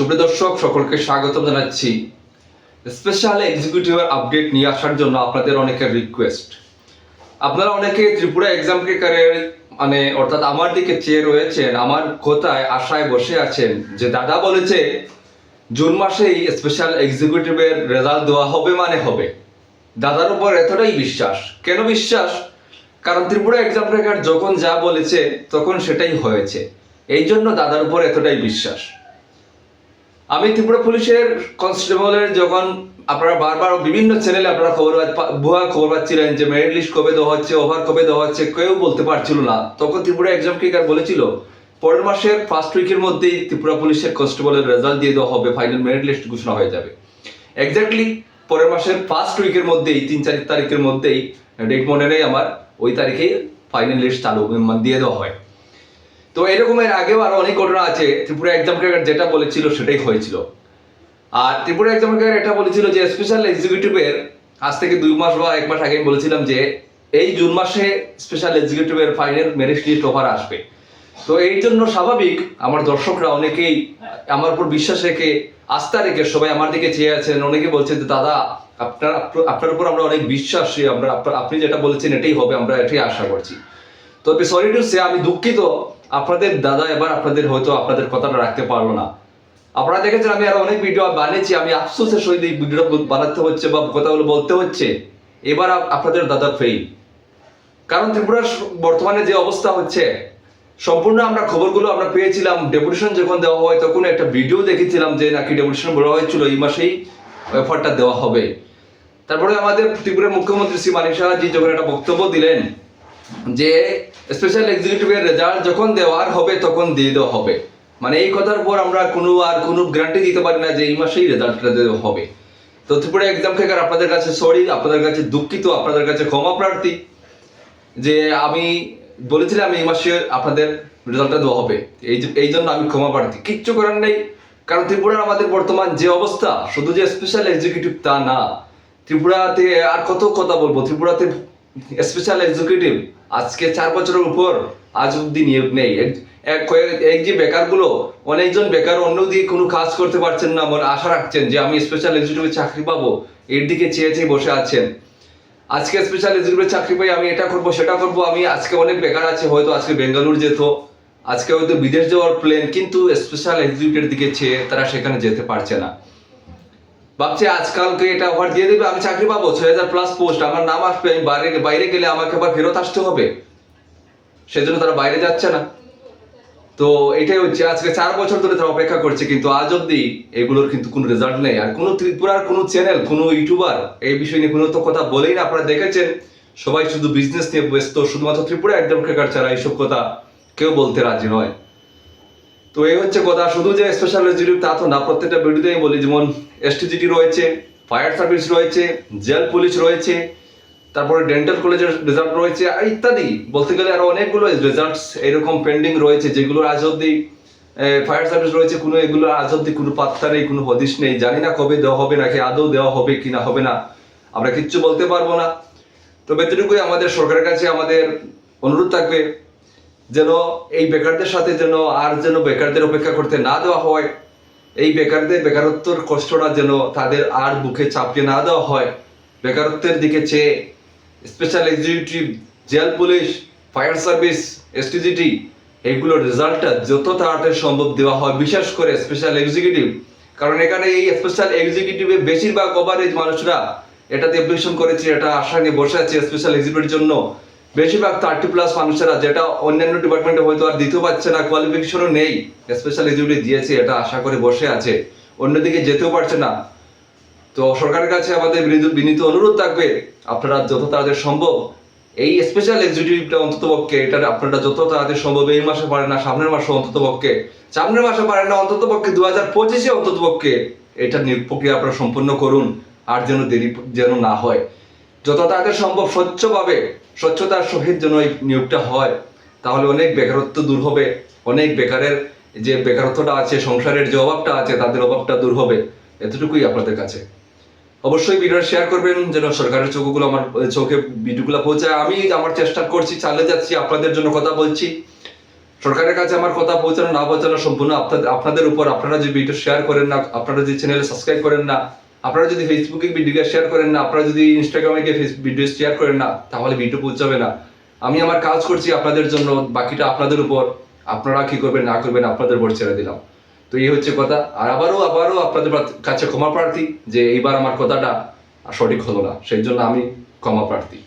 সুপ্রিয় দর্শক, সকলকে স্বাগত জানাচ্ছি। স্পেশাল এক্সিকিউটিভ আপডেট নিয়ে আসার জন্য আপনাদের অনেকের রিকোয়েস্ট আপনারা অনেকে ত্রিপুরা এক্সাম ক্রেকারের মানে অর্থাৎ আমার দিকে চেয়ে রয়েছেন, আমার কোথায় আশায় বসে আছেন, যে দাদা বলেছে, জুন মাসেই স্পেশাল এক্সিকিউটিভের রেজাল্ট দেওয়া হবে মানে হবে। দাদার উপর এতটাই বিশ্বাস। কেন বিশ্বাস? কারণ ত্রিপুরা এক্সাম ক্রেকার যখন যা বলেছে, তখন সেটাই হয়েছে। এই জন্য দাদার উপর এতটাই বিশ্বাস। আমি ত্রিপুরা পুলিশের কনস্টেবলের যখন আপনারা বারবার বিভিন্ন চ্যানেলে আপনারা খবর ভুয়া খবর পাচ্ছিলেন যে মেরিট লিস্ট কবে দেওয়া হচ্ছে, ওভার কবে দেওয়া হচ্ছে, কেউ বলতে পারছিল না। তখন ত্রিপুরা এক্সাম ক্রিকার বলেছিল, পরের মাসের ফার্স্ট উইকের মধ্যেই ত্রিপুরা পুলিশের কনস্টেবলের রেজাল্ট দিয়ে দেওয়া হবে ফাইনাল মেরিট লিস্ট ঘোষণা হয়ে যাবে। এক্স্যাক্টলি পরের মাসের ফার্স্ট উইকের মধ্যেই, তিন চার তারিখের মধ্যেই ডেট মনে নেই আমার, ওই তারিখেই ফাইনাল লিস্ট চালু মানে দিয়ে দেওয়া হয়। তো এরকমের আগেও আরও অনেক ঘটনা আছে। ত্রিপুরা এক্সাম ক্রেকার যেটা বলেছিল সেটাই হয়েছিল। আর ত্রিপুরা এক্সাম ক্রেকার এটা বলেছিল যে স্পেশাল এক্সিকিউটিভের আজ থেকে দুই মাস বা এক মাস আগে বলেছিলাম যে এই জুন মাসে স্পেশাল এক্সিকিউটিভের ফাইনাল মেরিট লিস্ট অফার আসবে। তো এই জন্য স্বাভাবিক আমার দর্শকরা অনেকেই আমার উপর বিশ্বাস রেখে আস্থা রেখে সবাই আমার দিকে চেয়ে আছেন। অনেকে বলছেন যে, দাদা, আপনার আপনার উপর আমরা অনেক বিশ্বাসী আমরা, আপনি যেটা বলেছেন এটাই হবে, আমরা এটাই আশা করছি। তবে সরি টু সে আমি দুঃখিত আপনাদের দাদা এবার আপনাদের হয়তো আপনাদের কথাটা রাখতে পারল না। আপনারা দেখেছেন আমি আরও অনেক ভিডিও বানিয়েছি, আমি আফসোসের সহিত এই ভিডিও বানাতে হচ্ছে বা কথাগুলো বলতে হচ্ছে। এবার আপনাদের দাদা ফেল। কারণ ত্রিপুরার বর্তমানে যে অবস্থা হচ্ছে, সম্পূর্ণ আমরা খবরগুলো আমরা পেয়েছিলাম ডেপুটেশন যখন দেওয়া হয়, তখন একটা ভিডিও দেখেছিলাম যে নাকি ডেপুটেশন বলা হয়েছিল, এই মাসেই অফারটা দেওয়া হবে। তারপরে আমাদের ত্রিপুরার মুখ্যমন্ত্রী শ্রী মানিক সাহাজি যখন একটা বক্তব্য দিলেন যে স্পেশাল এক্সিকিউটিভের রেজাল্ট যখন দেওয়ার হবে, তখন দিয়ে দেওয়া হবে। মানে এই কথার পর আমরা কোনো আর কোনো গ্যারান্টি দিতে পারি না যে এই মাসেই রেজাল্টটা দেওয়া হবে। তো ত্রিপুরা এক্সাম থেকে আপনাদের কাছে সরি আপনাদের কাছে দুঃখিত, আপনাদের কাছে ক্ষমা প্রার্থী যে আমি বলেছিলাম এই মাসে আপনাদের রেজাল্টটা দেওয়া হবে। এই এই জন্য আমি ক্ষমা প্রার্থী। কিচ্ছু করার নেই, কারণ ত্রিপুরার আমাদের বর্তমান যে অবস্থা, শুধু যে স্পেশাল এক্সিকিউটিভ তা না, ত্রিপুরাতে আর কত কথা বলব? ত্রিপুরাতে স্পেশাল এক্সিকিউটিভ আজকে চার বছরের উপর আজ অব্দি নিয়োগ নেই। এক- যে বেকারগুলো অনেকজন বেকার অন্য কোনো কাজ করতে পারছেন না। আমার আশা রাখছেন যে আমি স্পেশাল এক্সিকিউটিভে চাকরি পাবো। এর দিকে চেয়ে চেয়ে বসে আছেন। আজকে স্পেশাল এক্সিকিউটিভ চাকরি পাই আমি এটা করব, সেটা করব। আমি আজকে অনেক বেকার আছে, হয়তো আজকে বেঙ্গালুর যেত, আজকে হয়তো বিদেশ যাওয়ার প্লেন কিন্তু স্পেশাল এক্সিকিউটিভের দিকে চেয়ে তারা সেখানে যেতে পারছে না। ভাবছে আজকালকে এটা অফার দিয়ে দেবে, আমি চাকরি পাবো, ছয় হাজার প্লাস পোস্ট আমার নাম আসবে, আমি বাইরে বাইরে গেলে আমাকে আবার ফেরত আসতে হবে। সেজন্য তারা বাইরে যাচ্ছে না। তো এটাই হচ্ছে, আজকে চার বছর ধরে তারা অপেক্ষা করছে, কিন্তু আজ অব্দি এগুলোর কিন্তু কোনো রেজাল্ট নেই। আর কোনো ত্রিপুরার কোনো চ্যানেল কোনো ইউটিউবার এই বিষয় নিয়ে কোনো তো কথা বলেই না। আপনারা দেখেছেন, সবাই শুধু বিজনেস নিয়ে ব্যস্ত, শুধুমাত্র ত্রিপুরা একদম ক্রেকার ছাড়া এইসব কথা কেউ বলতে রাজি নয়। তো এই হচ্ছে কথা। শুধু যে স্পেশাল রেজিডিউ তা তো না, প্রত্যেকটা ভিডিওতে আমি বলি, যেমন এসটিজিটি রয়েছে ফায়ার সার্ভিস রয়েছে জেল পুলিশ রয়েছে, তারপরে ডেন্টাল কলেজের রেজাল্ট রয়েছে, আর ইত্যাদি। বলতে গেলে আরও অনেকগুলো রেজাল্টস এরকম পেন্ডিং রয়েছে যেগুলো আজ অব্দি ফায়ার সার্ভিস রয়েছে, কোনো এগুলো আজ অব্দি কোনো পাত্তা নেই, কোনো হদিশ নেই। জানি না কবে দেওয়া হবে, নাকি আদৌ দেওয়া হবে, কি না হবে না, আমরা কিচ্ছু বলতে পারব না। তবে এতটুকুই আমাদের সরকারের কাছে আমাদের অনুরোধ থাকবে। যেন এই বেকারদের সাথে যেন আর যেন বেকারদের অপেক্ষা করতে না দেওয়া হয়। এই বেকারদের বেকারত্বর কষ্টটা যেন তাদের আর বুকে চাপিয়ে না দেওয়া হয়। বেকারত্বের দিকে চেয়ে special executive jail police fire service STGT এইগুলোর রেজাল্টটা যত তাড়াতাড়ি সম্ভব দেওয়া হয়, বিশেষ করে স্পেশাল এক্সিকিউটিভ কারণ এখানে এই স্পেশাল এক্সিকিউটিভে বেশিরভাগ ওভারেজ মানুষরা এটাতে অ্যাপ্লিকেশন করেছে, এটা আশা নিয়ে বসে আছে স্পেশাল এক্সিকিউটিভের জন্য। বেশিরভাগ থার্টি প্লাস মানুষেরা যেটা অন্যান্য ডিপার্টমেন্টে হয়তো আর দিতে পারছে না কোয়ালিফিকেশনও নেই। স্পেশাল এক্সিকিউটিভ দিয়েছে, এটা আশা করে বসে আছে। অন্যদিকে যেতেও পারছে না। তো সরকারের কাছে আমাদের বিনীত- বিনীত অনুরোধ থাকবে, আপনারা যত তাড়াতাড়ি সম্ভব এই স্পেশাল এক্সিকিউটিভটা অন্তত পক্ষে এটা আপনারা যত তাড়াতাড়ি সম্ভব এই মাসে পারে না, সামনের মাসে অন্তত পক্ষে সামনের মাসে পারে না অন্তত পক্ষে দু হাজার পঁচিশে অন্তত পক্ষে এটা নিয়োগ প্রক্রিয়া আপনারা সম্পন্ন করুন, আর যেন দেরি যেন না হয়। যত তাড়াতাড়ি সম্ভব স্বচ্ছভাবে, স্বচ্ছতার সহিত যেন এই নিয়োগটা হয়, তাহলে অনেক বেকারত্ব দূর হবে, অনেক বেকারের যে বেকারত্বটা আছে, সংসারের যে অভাবটা আছে, তাদের অভাবটা দূর হবে, এতটুকুই আপনাদের কাছে। অবশ্যই ভিডিও শেয়ার করবেন, যেন সরকারের চোখগুলো আমার, চোখে ভিডিওগুলো পৌঁছায়। আমি আমার চেষ্টা করছি, চালিয়ে যাচ্ছি, আপনাদের জন্য কথা বলছি। সরকারের কাছে আমার কথা পৌঁছানো, না পৌঁছানো সম্পূর্ণ আপনাদের আপনাদের উপর। আপনারা যে ভিডিও শেয়ার করেন না, আপনারা যে চ্যানেলে সাবস্ক্রাইব করেন না আপনারা যদি ফেসবুকে ভিডিও শেয়ার করেন না, আপনারা যদি ইনস্টাগ্রামে গিয়ে ভিডিও শেয়ার করেন না, তাহলে ভিডিও পৌঁছাবে না। আমি আমার কাজ করছি আপনাদের জন্য, বাকিটা আপনাদের উপর। আপনারা কি করবেন, না করবেন, আপনাদের উপর ছেড়ে দিলাম। তো এই হচ্ছে কথা। আর আবারও আবারও আপনাদের কাছে ক্ষমা প্রার্থী যে এইবার আমার কথাটা সঠিক হলো না। সেই জন্য আমি ক্ষমা প্রার্থী।